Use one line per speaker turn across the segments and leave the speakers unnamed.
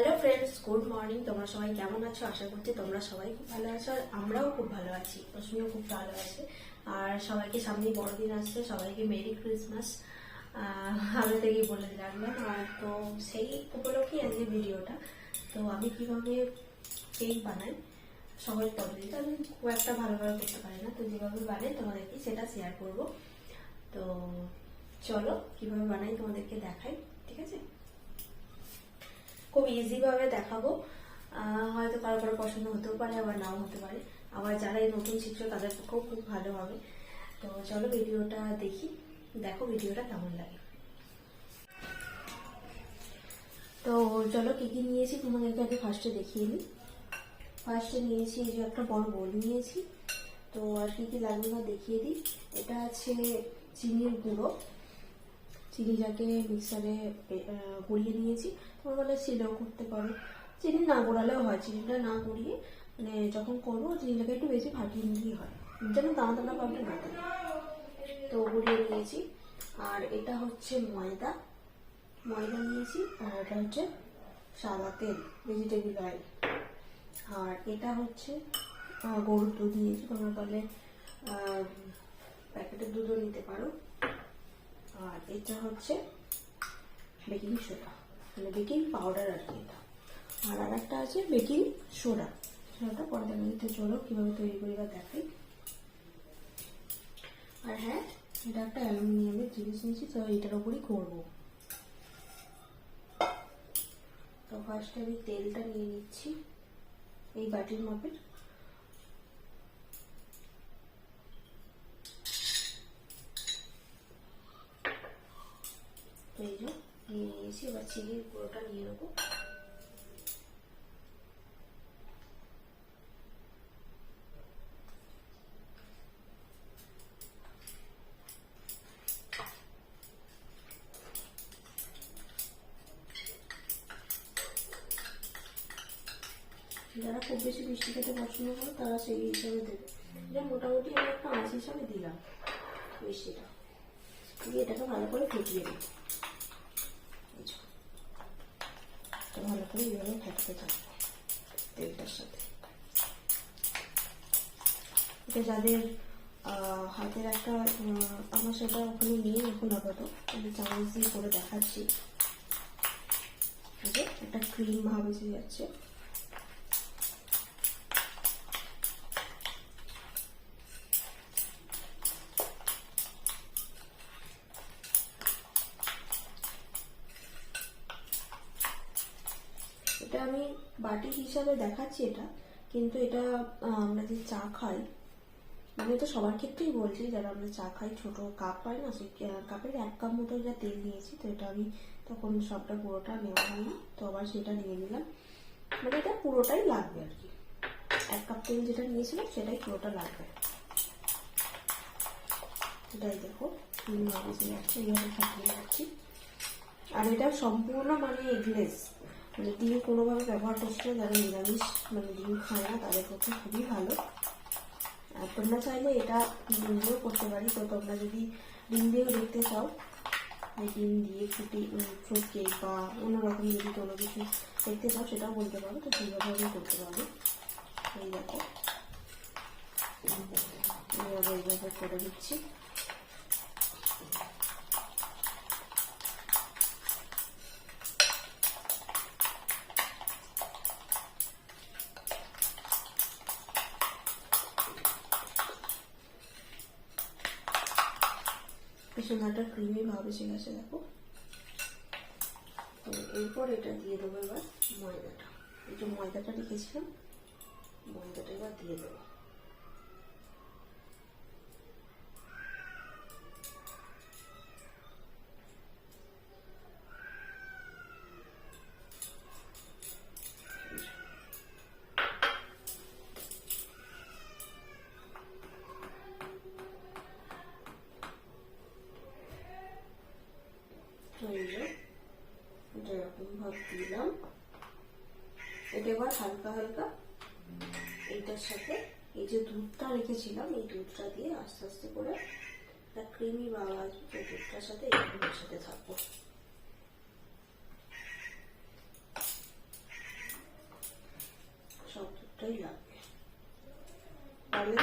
Hello friends good morning তোমরা সবাই কেমন আছো? আশা করছি তোমরা সবাই খুব ভালো আছো আর আমরাও খুব ভালো আছি। রশ্মিও খুব ভালো আছে। আর সবাইকে সামনে বড়দিন আসছে। সবাইকে মেরি ক্রিসমাস। আগে থেকেই বলে রাখলাম আর তো সেই উপলক্ষেই আজকে ভিডিওটা। তো আমি কীভাবে কেক বানাই? সবার পদ্ধতিটা আমি খুব একটা ভালোভাবে করতে পারি না। তো যেভাবে বানাই তোমাদেরকে সেটা শেয়ার করব। তো চলো কীভাবে বানাই তোমাদেরকে দেখাই। ঠিক আছে? খুব ইজিভাবে দেখাবো। হয়তো কারও কারও পছন্দ হতেও পারে, আবার নাও হতে পারে। আবার যারা এই নতুন শিখছো, তাদের পক্ষেও খুব ভালো হবে। তো চলো ভিডিওটা দেখি। দেখো ভিডিওটা কেমন লাগে। তো চলো কী কী নিয়েছি, তোমাদেরকে আগে ফার্স্টে দেখিয়ে নিই ফার্স্টে নিয়েছি এই যে একটা বড় বোল নিয়েছি। তো আর কী কী লাগবে না দেখিয়ে দিই। এটা আছে চিনির গুঁড়ো। চিনি যাকে মিক্সারে গড়িয়ে নিয়েছি। তোমার বলে শিলেও করতে পারো। চিনি না গোড়ালেও হয় চিনিটা না গড়িয়ে মানে যখন করব চিনিটাকে একটু বেশি ফাটিয়ে নিলেই হয়। যেন দানা দানা পাবটা না থাকে। তো গড়িয়ে নিয়েছি। আর এটা হচ্ছে ময়দা। ময়দা নিয়েছি, আর এটা হচ্ছে সাদা তেল ভেজিটেবিল অয়েল আর এটা হচ্ছে গরুর দুধ নিয়েছি। তোমরা বলে প্যাকেটের দুধও নিতে পারো। আর এটা হচ্ছে বেকিং সোডা মানে বেকিং পাউডার আর কি এটা। আর আর একটা আছে বেকিং সোডা সোডাটা পরে দেখতে চলো কীভাবে তৈরি করি বা দেখাই। আর হ্যাঁ এটা একটা অ্যালুমিনিয়ামের জিনিস নিয়েছি, তো এটার ওপরই করব। তো ফার্স্টে আমি তেলটা নিয়ে নিচ্ছি, এই বাটির মাপের। নিয়েছি এবার গুঁড়োটা নিয়ে নেব যারা খুব বেশি মিষ্টি খেতে পছন্দ করে, তারা সেই হিসাবে দেবে। এটা মোটামুটি আমি একটা আঁচ হিসাবে দিলাম মিষ্টিটা। দিয়ে এটাকে ভালো করে ফুটিয়ে দিই এই যে। এটা ভালো করে এইভাবে ভাজতে থাকব তেলটার সাথে। এটা যাদের হাতের একটা আমার সেটা ওখানে নেই এখন আপাতত। আমি চামচ দিয়ে করে দেখাচ্ছি। একটা ক্রিম ভাব যাচ্ছে। হিসাবে দেখাচ্ছি এটা, কিন্তু এটা আমরা যে চা খাই আমি তো সবার ক্ষেত্রেই বলছি, যারা আমরা চা খাই, ছোট কাপ পাই না সেই কাপের এক কাপ মতো যা তেল নিয়েছি তো এটা আমি তখন সবটা পুরোটা নেওয়া হয়নি, তো আবার সেটা নিয়ে নিলাম মানে এটা পুরোটাই লাগবে আর কি। এক কাপ তেল যেটা নিয়েছিলাম, সেটাই পুরোটা লাগবে। এটাই দেখো যাচ্ছি আর এটা সম্পূর্ণ মানে এগলেস মানে ডিম কোনোভাবে ব্যবহার করছে যারা নিরামিষ মানে ডিম খায় না, তাদের পক্ষে খুবই ভালো। আর তোমরা চাইলে এটা ডিম দিয়েও করতে পারি। তো তোমরা যদি ডিম দিয়েও দেখতে চাও ডিম দিয়ে ফুটি ফ্রুট কেক বা অন্যরকম যদি কোনো কিছু দেখতে চাও, সেটাও বলতে পারো। তো সেইভাবে করতে পারব। এই দেখো। এইভাবে করে দিচ্ছি। একটা ক্রিমি ভাবে এসে গেছে, দেখো। এরপর এটা দিয়ে দেবো এবার ময়দাটা। এই যে ময়দাটা রেখেছিলাম, ময়দাটা এবার দিয়ে দেবো। রেখেছিলাম এই দুধটা দিয়ে আস্তে আস্তে করে একটা ক্রিমি বাবা দুধটার সাথে মেশাতে থাকব। সব দুধটাই লাগবে।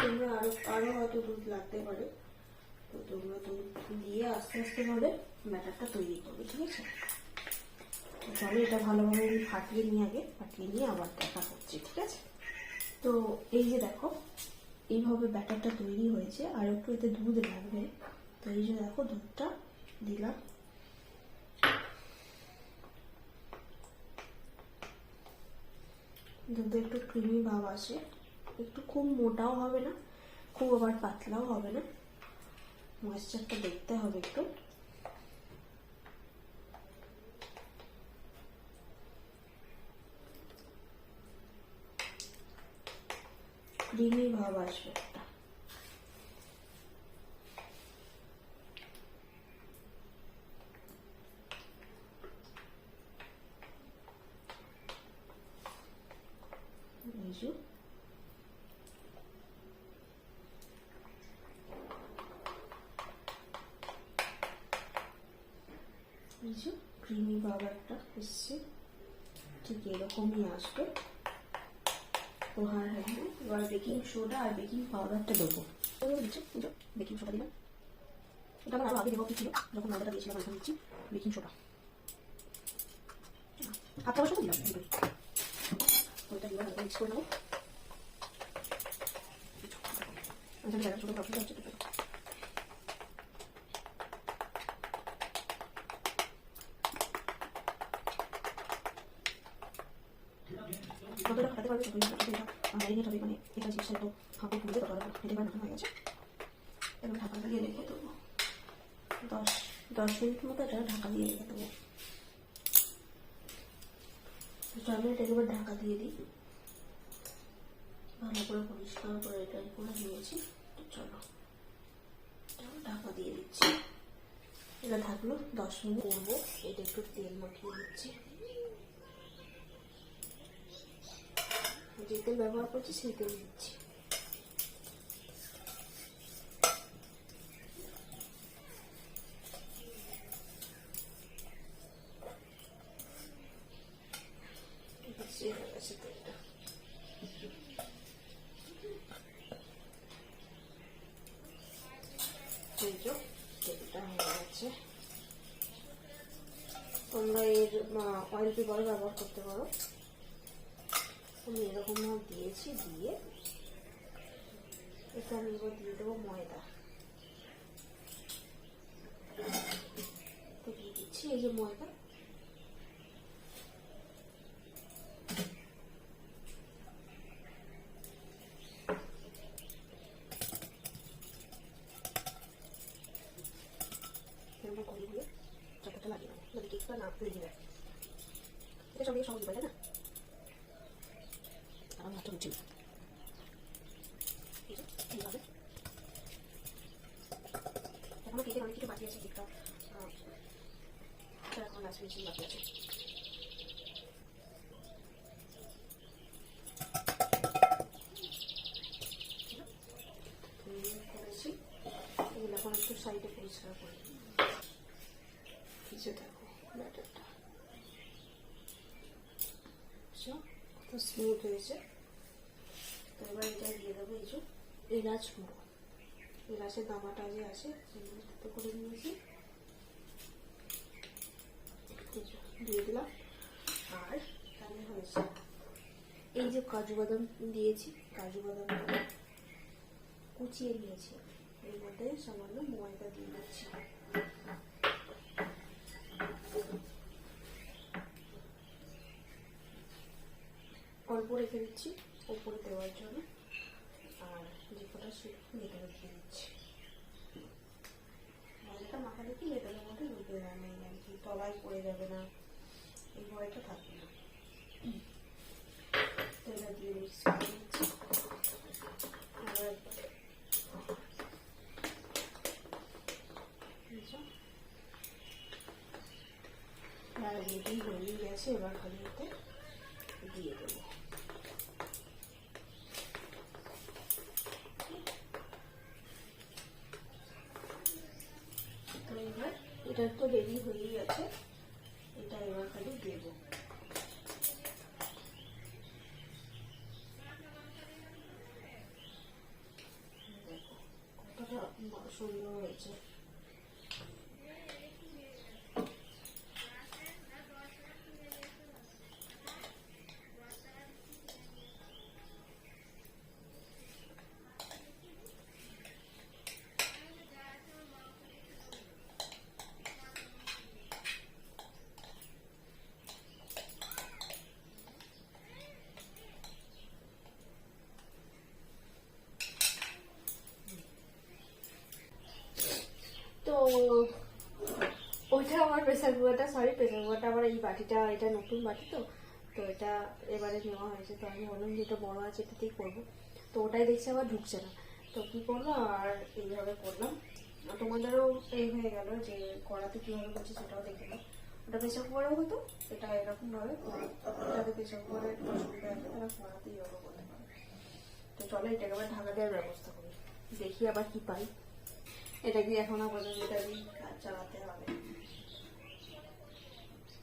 তোমরা আরও আরও হয়তো দুধ লাগতে পারে। তো তোমরা দুধ দিয়ে আস্তে আস্তে করে ম্যাটারটা তৈরি করবে, ঠিক আছে? চলো এটা ভালোভাবে আমি ফাটিয়ে নিই আগে, ফাটিয়ে নিয়ে আবার দেখা করছি, ঠিক আছে? তো এই যে দেখো এইভাবে ব্যাটারটা তৈরি হয়েছে আর একটু এতে দুধ লাগবে। তো এই যে দেখো দুধটা দিলাম। দুধে একটু ক্রিমি ভাব আসে একটু খুব মোটাও হবে না, খুব আবার পাতলাও হবে না। ময়েশ্চারটা দেখতে হবে একটু। ক্রিমি ভাব আসবে ক্রিমি একটা এসছে। ঠিক এরকমই আসবে। তো হ্যাঁ হ্যাঁ হ্যাঁ এবার বেকিং সোডা আর বেকিং পাউডারটা দেবো বেকিং সোডা দিলাম এটা আমার আরও আগে দেবো কি ছিল যখন ময়দাটা দিয়েছিলাম এখন দিচ্ছি বেকিং সোডা আপনার মতো দিলাম। ওইটা দিলাম মিক্স করে নেব আচ্ছা ছোটো প্রবলেম হচ্ছে তো যতটা খাটাতে পারবে ততই যতটা এটা ম্যারিনেট হবে মানে এটা চিপসটা একটু ফুলবে ততটা খেতে পারে হয়ে গেছে এবং ঢাকা দিয়ে রেখে দেবো দশ দশ মিনিট মতো এটা ঢাকা দিয়ে রেখে দেবো আমি এটা এবার ঢাকা দিয়ে দিই ভালো করে পরিষ্কার করে এটা করে নিয়েছি তো চলো ঢাকা দিয়ে দিচ্ছি এটা থাকল দশ মিনিট করব এটা একটু তেল মাখিয়ে দিচ্ছি। যে তেল ব্যবহার করছি সেই তেল দিচ্ছি তেলটা। হয়ে গেছে। তোমরা এর অয়েল পেপারও ব্যবহার করতে পারো। আমি এরকম ভাবে দিয়েছি, দিয়ে আমি এবার দিয়ে দেবো ময়দা। তো দিয়ে দিচ্ছি, এই যে ময়দা এরকম করে দিয়ে চটাটা লাগিয়ে দেবো যাতে কেকটা না লেগে যায় এটা সব সহজ উপায় তাই না আমার হাতটা হচ্ছে না এই যে, এইভাবে এখনও কেকের অনেক কিছু বাকি আছে কেকটা এখন লাস্ট বাকি আছে। এখন সাইডে পরিষ্কার কত স্মুথ হয়েছে। এবার এটা দিয়ে দেবো, এই যে, এলাচ গুঁড়ো। এলাচের দামাটা যে আছে, সেগুলো করে নিয়েছি। দিয়ে দিলাম। আর তাহলে হয়েছে। এই যে কাজু বাদাম দিয়েছি, কাজু বাদামটা কুচিয়ে নিয়েছি। এর মধ্যে সামান্য ময়দা দিয়ে দিচ্ছি। অল্প রেখে দিচ্ছি, ওপরে দেওয়ার জন্য। আর যে কটা ছিল ভেতরে দিয়ে দিচ্ছি ময়দাটা মাখালে কি ভেতরের মধ্যে ঢুকে যাবে না আর কি তলায় পড়ে যাবে না এই ভয়টা থাকবে না তো দিয়ে মিক্স করে দিচ্ছি হয়ে গেছে এবার এতে দিয়ে দেবো। এটা তো রেডি হয়েই গেছে ওইটা আমার প্রেসার কুকারটা সরি প্রেসার কুকারটা আমার এই বাটিটা, এটা নতুন বাটি তো তো এটা এবারে নেওয়া হয়েছে। তো আমি ভাবলাম যে এটা বড় আছে, এটাতেই করব। তো ওটাই দেখছি আবার ঢুকছে না। তো কি করল আর এইভাবে করলাম। তোমাদেরও এই হয়ে গেল যে কড়াতে কীভাবে করছে সেটাও দেখে নাও। ওটা প্রেসার কুকারেও হতো, এটা এরকম ভাবে যাদের প্রেসার কুকারে অসুবিধা আছে তারা কড়াতেই করতে পারে। তো চলো এটাকে আবার ঢাকা দেওয়ার ব্যবস্থা করি। দেখি আবার কি পাই। এটা কি এখনও পর্যন্ত এটা কাজ চালাতে হবে?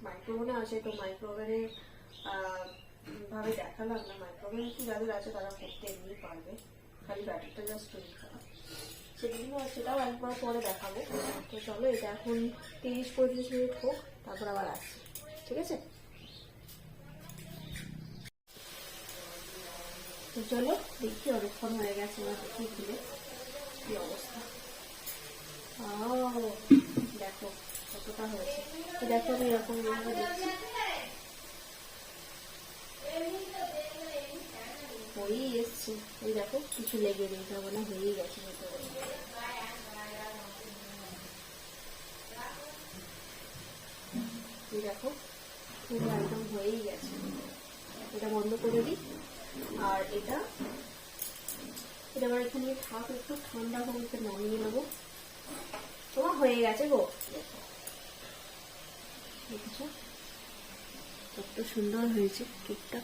মাইক্রোওভেনে আছে তো মাইক্রোওভেনে ভাবে দেখালাম না মাইক্রোওভেন কি যাদের আছে তারা করতে এমনি পারবে। খালি ব্যাটারটা জাস্ট তৈরি করা সেগুলো সেটাও একবার পরে দেখাবো। তো চলো, এটা এখন তিরিশ পঁয়ত্রিশ মিনিট হোক, তারপর আবার আসছি। ঠিক আছে? তো চলো, দেখি অনেকক্ষণ হয়ে গেছে আমার খুলে কি অবস্থা। দেখো কতটা হয়েছে দেখো আমি এরকম ভাবে দেখছি হয়েই এসছে কিছু লেগে নেই হয়েই গেছে। এই দেখো একদম হয়েই গেছে এটা বন্ধ করে দিই আর এটা এটা আবার এখানে থাক একটু ঠান্ডা হোক নামিয়ে নেব তোমার হয়ে গেছে গো। দেখেছ? কত সুন্দর হয়েছে কেকটা।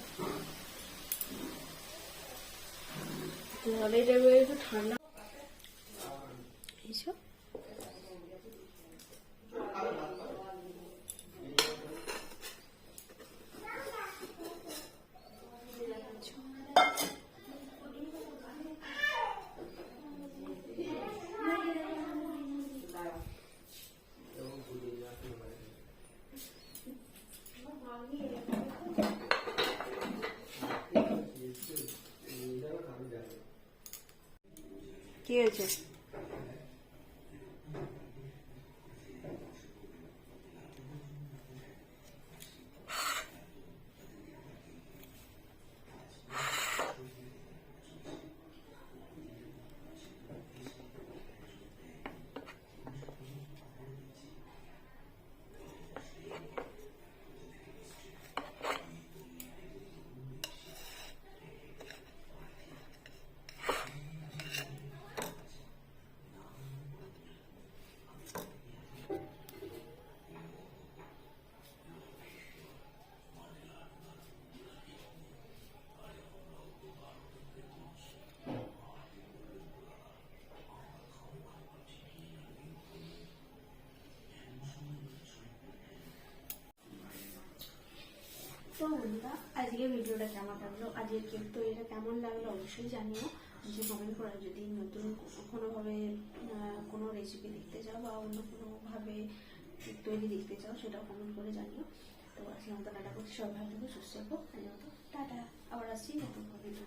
এটা এবার একটু ঠান্ডা এইসব কি হয়েছে? তো বন্ধুরা, আজকে ভিডিওটা কেমন লাগল? আজকের কেক তৈরিটা কেমন লাগল? অবশ্যই জানিও। যে কমেন্ট করে যদি নতুন কোনোভাবে কোনো রেসিপি দেখতে চাও বা অন্য কোনোভাবে কেক তৈরি দেখতে চাও, সেটাও কমেন্ট করে জানিও। তো আজকে মতো টাটা করছি। সব ভালো থাকো, সুস্থ থাকো। টাটা। আবার আসছি নতুন ভিডিও